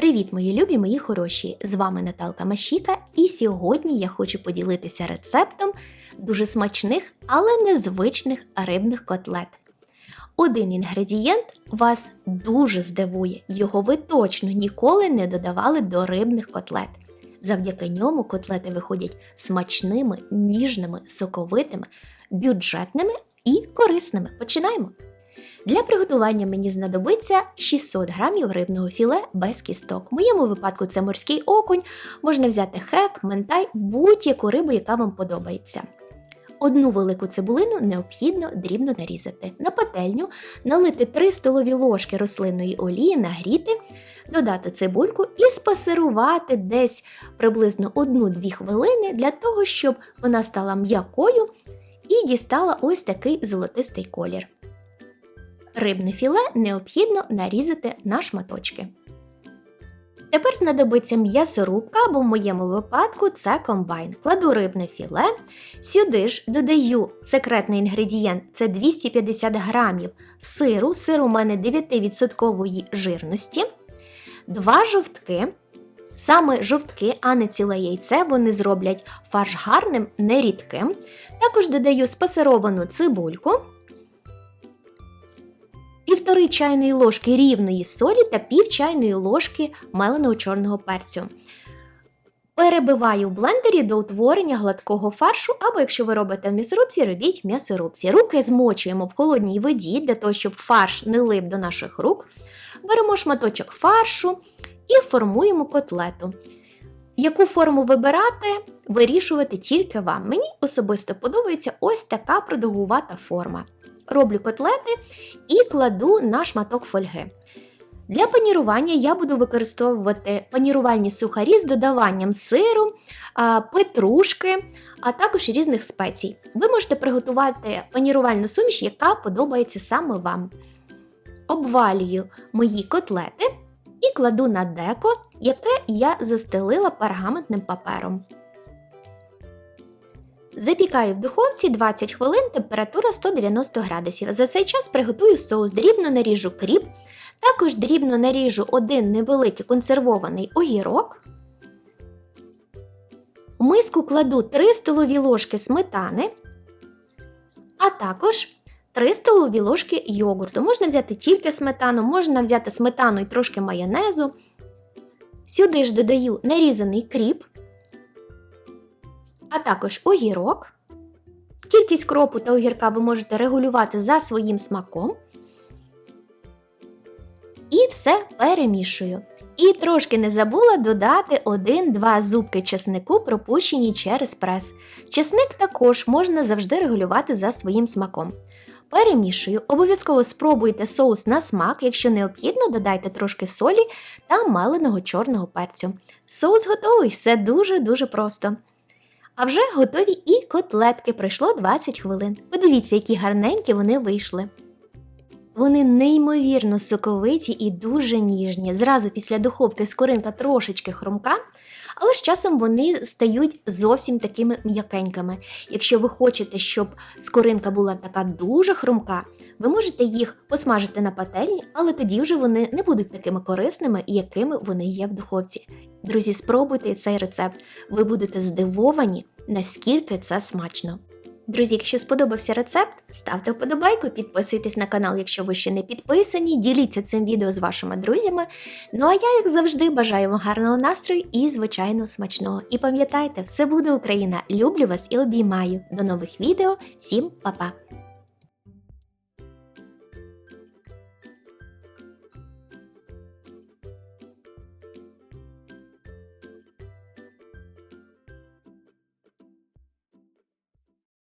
Привіт, мої любі, мої хороші! З вами Наталка Машіка, і сьогодні я хочу поділитися рецептом дуже смачних, але незвичних рибних котлет. Один інгредієнт вас дуже здивує, його ви точно ніколи не додавали до рибних котлет. Завдяки ньому котлети виходять смачними, ніжними, соковитими, бюджетними і корисними. Починаємо! Для приготування мені знадобиться 600 грамів рибного філе без кісток. В моєму випадку це морський окунь, можна взяти хек, ментай, будь-яку рибу, яка вам подобається. Одну велику цибулину необхідно дрібно нарізати. На пательню налити 3 столові ложки рослинної олії, нагріти, додати цибульку і спасирувати десь приблизно 1-2 хвилини для того, щоб вона стала м'якою і дістала ось такий золотистий колір. Рибне філе необхідно нарізати на шматочки. Тепер знадобиться м'ясорубка, або в моєму випадку це комбайн. Кладу рибне філе. Сюди ж додаю секретний інгредієнт це 250 грамів сиру. Сир у мене 9% жирності, два жовтки. Саме жовтки, а не ціле яйце, вони зроблять фарш гарним, не рідким. Також додаю спасировану цибульку півтори чайної ложки рівної солі та пів чайної ложки меленого чорного перцю. Перебиваю в блендері до утворення гладкого фаршу, або якщо ви робите в м'ясорубці, робіть м'ясорубці. Руки змочуємо в холодній воді для того, щоб фарш не лип до наших рук. Беремо шматочок фаршу і формуємо котлету. Яку форму вибирати, вирішувати тільки вам. Мені особисто подобається ось така продовгувата форма роблю котлети і кладу на шматок фольги. Для панірування я буду використовувати панірувальні сухарі з додаванням сиру, петрушки, а також різних спецій. Ви можете приготувати панірувальну суміш, яка подобається саме вам. Обвалюю мої котлети і кладу на деко, яке я застелила пергаментним папером. Запікаю в духовці 20 хвилин, температура 190 градусів. За цей час приготую соус, дрібно наріжу кріп, також дрібно наріжу один невеликий консервований огірок. В миску кладу 3 столові ложки сметани, а також 3 столові ложки йогурту. Можна взяти тільки сметану, можна взяти сметану і трошки майонезу. Сюди ж додаю нарізаний кріп а також огірок. Кількість кропу та огірка ви можете регулювати за своїм смаком. І все перемішую. І трошки не забула додати 1-2 зубки чеснику, пропущені через прес. Чесник також можна завжди регулювати за своїм смаком. Перемішую, обов'язково спробуйте соус на смак, якщо необхідно, додайте трошки солі та маленого чорного перцю. Соус готовий, все дуже-дуже просто. А вже готові і котлетки пройшло 20 хвилин. Подивіться, які гарненькі вони вийшли. Вони неймовірно соковиті і дуже ніжні. Зразу після духовки скоринка трошечки хрумка, але з часом вони стають зовсім такими м'якенькими. Якщо ви хочете, щоб скоринка була така дуже хрумка, ви можете їх посмажити на пательні, але тоді вже вони не будуть такими корисними, якими вони є в духовці. Друзі, спробуйте цей рецепт, ви будете здивовані, наскільки це смачно. Друзі, якщо сподобався рецепт, ставте вподобайку, підписуйтесь на канал, якщо ви ще не підписані, діліться цим відео з вашими друзями. Ну а я, як завжди, бажаю вам гарного настрою і, звичайно, смачного. І пам'ятайте, все буде Україна! Люблю вас і обіймаю. До нових відео, всім па-па!